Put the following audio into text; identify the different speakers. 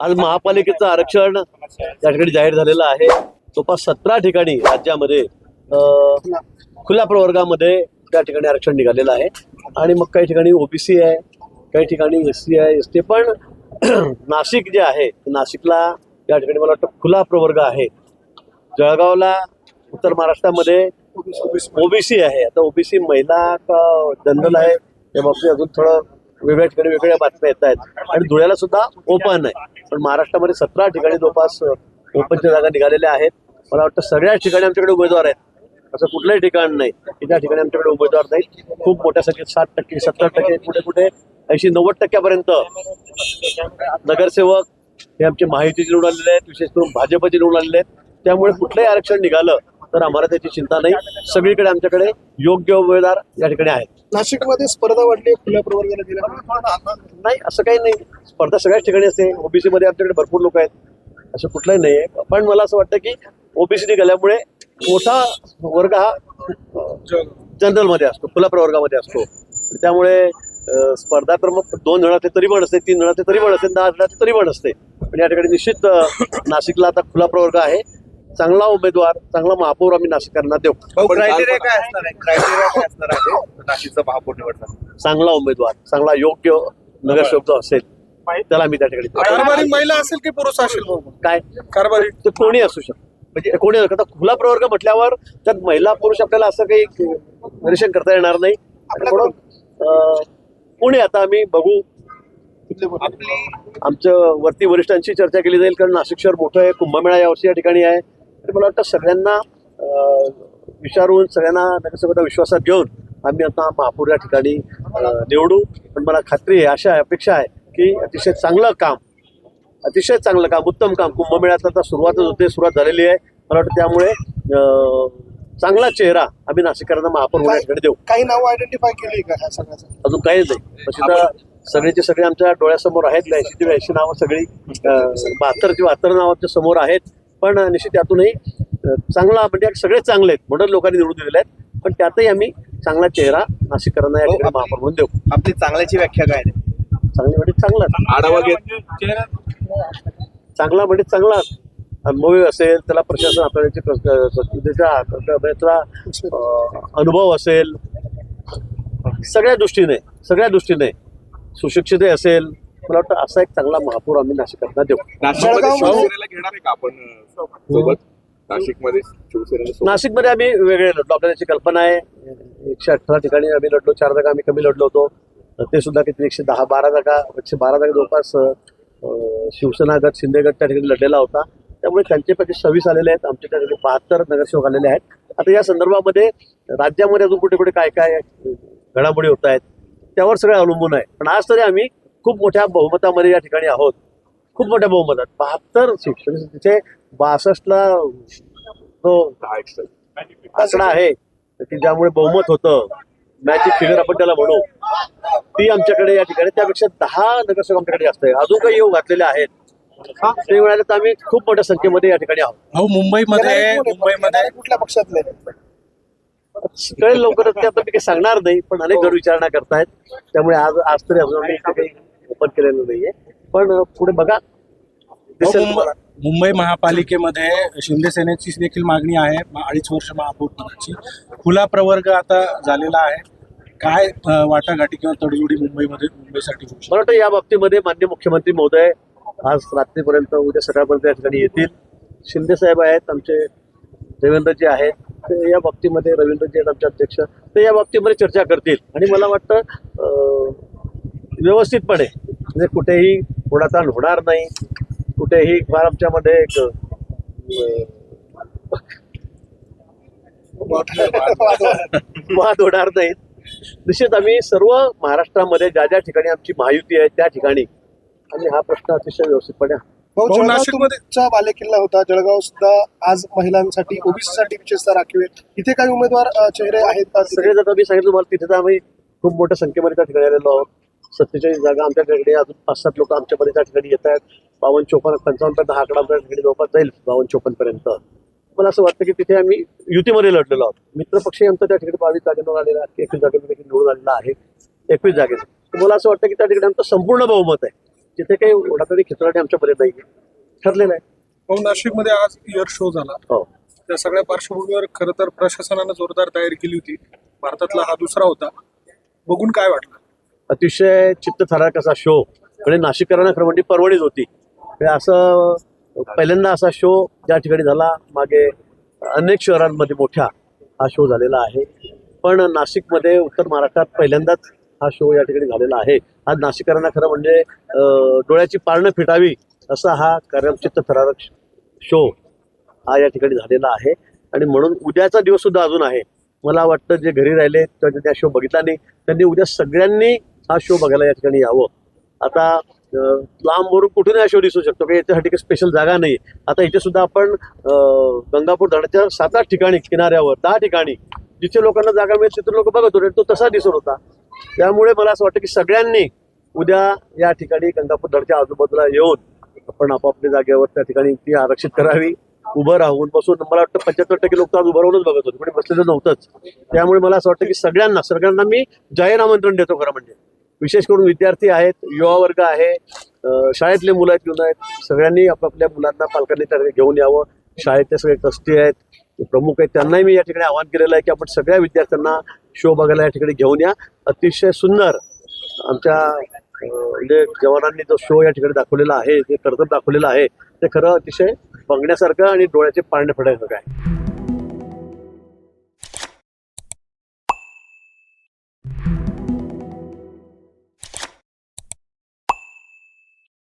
Speaker 1: आज महापालिकेचं आरक्षण या ठिकाणी जाहीर झालेलं आहे. जवळपास सतरा ठिकाणी राज्यामध्ये खुल्या प्रवर्गामध्ये त्या ठिकाणी आरक्षण निघालेलं आहे. आणि मग काही ठिकाणी ओबीसी आहे काही ठिकाणी एस सी आहे एस टी पण नाशिक जे आहे नाशिकला या ठिकाणी मला वाटतं खुला प्रवर्ग आहे. जळगावला उत्तर महाराष्ट्रामध्ये ओबीसी आहे. आता ओबीसी महिला का जनरल आहे या बाबतीत अजून थोडं वेगळ्या ठिकाणी वेगळ्या बातम्या येत आहेत. आणि धुळ्याला सुद्धा ओपन आहे. पण महाराष्ट्रामध्ये सतरा ठिकाणी जवळपास ओपनच्या जागा निघालेल्या आहेत. मला वाटतं सगळ्याच ठिकाणी आमच्याकडे उमेदवार आहेत. असं कुठलंही ठिकाण नाही. की त्या ठिकाणी आमच्याकडे उमेदवार नाहीत. खूप मोठ्या संख्येत साठ टक्के सत्तर टक्के कुठे कुठे ऐंशी नव्वद टक्क्यापर्यंत नगरसेवक हे आमचे माहितीचे निवडून आलेले आहेत. विशेष करून भाजपचे निवडून आलेले आहेत. त्यामुळे कुठलंही आरक्षण निघालं तर आम्हाला त्याची चिंता नाही. सगळीकडे आमच्याकडे योग्य उमेदवार या ठिकाणी आहेत.
Speaker 2: नाशिकमध्ये स्पर्धा वाढली खुल्या प्रवर्गाला दिल्यामुळे
Speaker 1: नाही असं काही नाही. स्पर्धा सगळ्याच ठिकाणी असते. ओबीसी मध्ये आमच्याकडे भरपूर लोक आहेत. असं कुठलंही नाही. आहे पण मला असं वाटतं की ओबीसी निघाल्यामुळे मोठा वर्ग हा जनरलमध्ये असतो खुल्या प्रवर्गामध्ये असतो. त्यामुळे स्पर्धा तर मग दोन जण असले तरी पण असते तीन जण असले तरी पण असते दहा जण असले तरी पण असते. पण या ठिकाणी निश्चित नाशिकला आता खुला प्रवर्ग आहे. चांगला उमेदवार चांगला महापौर आम्ही नाशिकांना देऊ.
Speaker 3: क्रायटेरिया काय असणार आहे? क्रायटेरिया काय असणार आहे? नाशिकचा महापौर
Speaker 1: चांगला उमेदवार चांगला योग्य नगरसेवक जो असेल त्याला आम्ही त्या ठिकाणी
Speaker 2: महिला असेल की पुरुष असेल?
Speaker 1: काय?
Speaker 2: कारभारी.
Speaker 1: ते कोणी असू शकतं? म्हणजे कोणी आता खुला प्रवर्ग म्हटल्यावर त्यात महिला पुरुष आपल्याला असं काही निरीक्षण करता येणार नाही. म्हणून कोणी आता आम्ही बघू.
Speaker 3: आपली
Speaker 1: आमच्या वरती वरिष्ठांशी चर्चा केली जाईल कारण नाशिक शहर मोठं आहे कुंभमेळा यावर्षी या ठिकाणी आहे. आणि मला वाटतं सगळ्यांना विचारून सगळ्यांना नगरसेवकांना विश्वासात घेऊन आम्ही आता महापौर या ठिकाणी निवडू. पण मला खात्री आहे आशा आहे अपेक्षा आहे की अतिशय चांगलं काम अतिशय चांगलं काम उत्तम काम कुंभमेळ्यात आता सुरुवातच होते सुरुवात झालेली आहे. मला वाटतं त्यामुळे चांगला चेहरा आम्ही नाशिककरांना महापौर ठिकाणी देऊ.
Speaker 2: काही नावं आयडेंटिफाय केली का ह्या सगळ्याचं?
Speaker 1: अजून काहीच नाही. तशी तर सगळेचे सगळे आमच्या डोळ्यासमोर आहेत ब्याऐंशी ते ब्याऐंशी नावं सगळी बहात्तर नावं आमच्यासमोर आहेत. पण निश्चित त्यातूनही चांगला म्हणजे सगळेच चांगले आहेत. म्हणून लोकांनी निवडून दिलेले आहेत. पण त्यातही आम्ही चांगला चेहरा नाशिककरांना या ठिकाणी महापौर म्हणून देऊ.
Speaker 3: आपली चांगल्याची व्याख्या काय आहे?
Speaker 1: चांगली म्हणजे चांगला
Speaker 3: आढावा घेत
Speaker 1: चांगला म्हणजे चांगला अनुभवी असेल त्याला प्रशासन हाताळण्याची अनुभव असेल. सगळ्या दृष्टीने सगळ्या दृष्टीने सुशिक्षित असेल. मला वाटतं असा एक चांगला महापौर आम्ही नाशिकांना देऊ.
Speaker 4: नाशिकमध्ये
Speaker 2: जळगावमध्ये-
Speaker 4: शिवसेनेला घेणार आहे का आपण अं, सोबत? नाशिकमध्ये
Speaker 1: आम्ही वेगळे लढलो. आपल्याला याची कल्पना आहे. एकशे अठरा ठिकाणी आम्ही लढलो चार जागा आम्ही कमी लढलो होतो. ते सुद्धा किती एकशे दहा बारा जागा एकशे बारा जागा जवळपास शिवसेना गट शिंदे गट त्या ठिकाणी लढलेला होता. त्यामुळे त्यांच्यापैकी सव्वीस आलेले आहेत. आमच्या त्या ठिकाणी बहात्तर नगरसेवक आलेले आहेत. आता या संदर्भामध्ये राज्यामध्ये अजून कुठे कुठे काय काय घडामोडी होत आहेत त्यावर सगळं अवलंबून आहे. पण आज तरी आम्ही खूप मोठ्या बहुमतामध्ये या ठिकाणी आहोत. खूप मोठ्या बहुमतात. बहात्तर सीट म्हणजे तिथे बासष्टला तो आकडा आहे की ज्यामुळे बहुमत होतं मॅजिक फिगर आपण त्याला म्हणू ती आमच्याकडे या ठिकाणी त्यापेक्षा दहा नगरसेवक आमच्याकडे जास्त आहे. अजून काही योग घातलेले आहेत. ते मिळाले तर आम्ही खूप मोठ्या संख्येमध्ये या ठिकाणी आहोत.
Speaker 5: मुंबईमध्ये मुंबईमध्ये
Speaker 2: कुठल्या पक्षातले
Speaker 1: कळेल लवकरच ते आता मी काही सांगणार नाही पण अनेक जण विचारणा करतायत. त्यामुळे आज आज तरी अजून ओपन केलेलं नाहीये. पण पुढे बघा. दिसेल
Speaker 5: मुंबई
Speaker 1: तुम्हाला.
Speaker 5: मुंबई महापालिकेमध्ये शिंदे सेनेची देखील मागणी आहे. मा- अडीच वर्ष महापौर पदाची खुला प्रवर्ग आता झालेला आहे. काय अं, वाटाघाटी किंवा तडजोडी मुंबईमध्ये मुंबईसाठी होऊ शकते?
Speaker 1: मला वाटतं या बाबतीमध्ये मान्य मुख्यमंत्री महोदय आज रात्रीपर्यंत उद्या सकाळपर्यंत या ठिकाणी येतील. शिंदे साहेब आहेत आमचे देवेंद्रजी आहेत. ते या बाबतीमध्ये रवींद्रजी आहेत आमचे अध्यक्ष. ते या बाबतीमध्ये चर्चा करतील. आणि मला वाटतं अं, व्यवस्थितपणे. म्हणजे कुठेही ओढाताण होणार नाही कुठेही फार आमच्यामध्ये एक वाद होणार नाहीत. निश्चित आम्ही सर्व महाराष्ट्रामध्ये ज्या ज्या ठिकाणी आमची महायुती आहे त्या ठिकाणी आणि हा प्रश्न अतिशय व्यवस्थितपणे
Speaker 2: तुमचा बालेकिल्ला होता. जळगाव सुद्धा आज महिलांसाठी ओबीसी साठी विशेषतः राखीव आहे इथे काही उमेदवार चेहरे आहेत तिथे?
Speaker 1: सगळे जर मी सांगितलं तुम्हाला तिथे तर आम्ही खूप मोठ्या संख्येमध्ये त्या ठिकाणी आलेलो आहोत. सत्तेचाळीस जागा आमच्याकडे अजून पाच सात लोक आमच्यामध्ये त्या ठिकाणी येत आहेत. बावन्न चोपन्न पंचावन्न पर्यंत हा आकडा आमच्या ठिकाणी जवळपास जाईल बावन्न चोपन्न पर्यंत. मला असं वाटतं की तिथे आम्ही युतीमध्ये लढलेलो आहोत. मित्रपक्षही आमचा त्या ठिकाणी बावीस जागेवर आलेला आहे एकवीस जागेवर देखील निवडून आलेला आहे. एकवीस जागेवर मला असं वाटतं की त्या ठिकाणी आमचं संपूर्ण बहुमत आहे. तिथे काही ओढातडी खिचडाने आमच्यापर्यंत नाही ठरलेलं आहे.
Speaker 6: भाऊ नाशिकमध्ये आज इयर शो झाला.
Speaker 1: हो.
Speaker 6: त्या सगळ्या पार्श्वभूमीवर खरं तर प्रशासनानं जोरदार तयारी केली होती. भारतातला हा दुसरा होता. बघून काय वाटलं?
Speaker 1: अतिशय चित्तथरारक असा शो म्हणजे नाशिककरांना खरं म्हणजे परवडीच होती. असं पहिल्यांदा असा शो ज्या ठिकाणी झाला मागे अनेक शहरांमध्ये मोठ्या हा शो झालेला आहे. पण नाशिकमध्ये उत्तर महाराष्ट्रात पहिल्यांदाच हा शो या ठिकाणी झालेला आहे. आज नाशिककरांना खरं म्हणजे डोळ्याची पारणं फिटावी असा हा कार्यमचित्त थरारक शो हा या ठिकाणी झालेला आहे. आणि म्हणून उद्याचा दिवस सुद्धा अजून आहे. मला वाटतं जे घरी राहिले किंवा त्या शो बघितला नाही त्यांनी उद्या सगळ्यांनी हा शो बघायला या ठिकाणी यावं. आता लांबवरून कुठूनही हा शो दिसू शकतो की याच्यासाठी काही स्पेशल जागा नाही. आता इथे सुद्धा आपण गंगापूर धरणाच्या सात आठ ठिकाणी किनाऱ्यावर दहा ठिकाणी जिथे लोकांना जागा मिळेल तिथून लोक बघत होते तो तसा दिसत होता. त्यामुळे मला असं वाटतं की सगळ्यांनी उद्या या ठिकाणी गंगापूर धरणाच्या आजूबाजूला येऊन आपण आपापल्या जागेवर त्या ठिकाणी ती आरक्षित करावी उभं राहून बसून. मला वाटतं पंच्याहत्तर टक्के लोक आज उभं राहूनच बघत होते कोणी बसलेलं नव्हतंच. त्यामुळे मला असं वाटतं की सगळ्यांना सगळ्यांना मी जाहीर आमंत्रण देतो खरं म्हणजे. विशेष करून विद्यार्थी आहेत युवा वर्ग आहे शाळेतले मुलं आहेत घेऊन आहेत. सगळ्यांनी आपापल्या मुलांना पालकांनी त्या ठिकाणी घेऊन यावं. शाळेतले सगळे ट्रस्टी आहेत प्रमुख आहेत. त्यांनाही मी या ठिकाणी आवाहन केलेलं आहे की आपण सगळ्या विद्यार्थ्यांना शो बघायला या ठिकाणी घेऊन या. अतिशय सुंदर आमच्या म्हणजे जवानांनी जो शो या ठिकाणी दाखवलेला आहे जे कर्तव्य दाखवलेलं आहे ते खरं अतिशय बघण्यासारखं आणि डोळ्याचे पाळणे फडायसारखं आहे.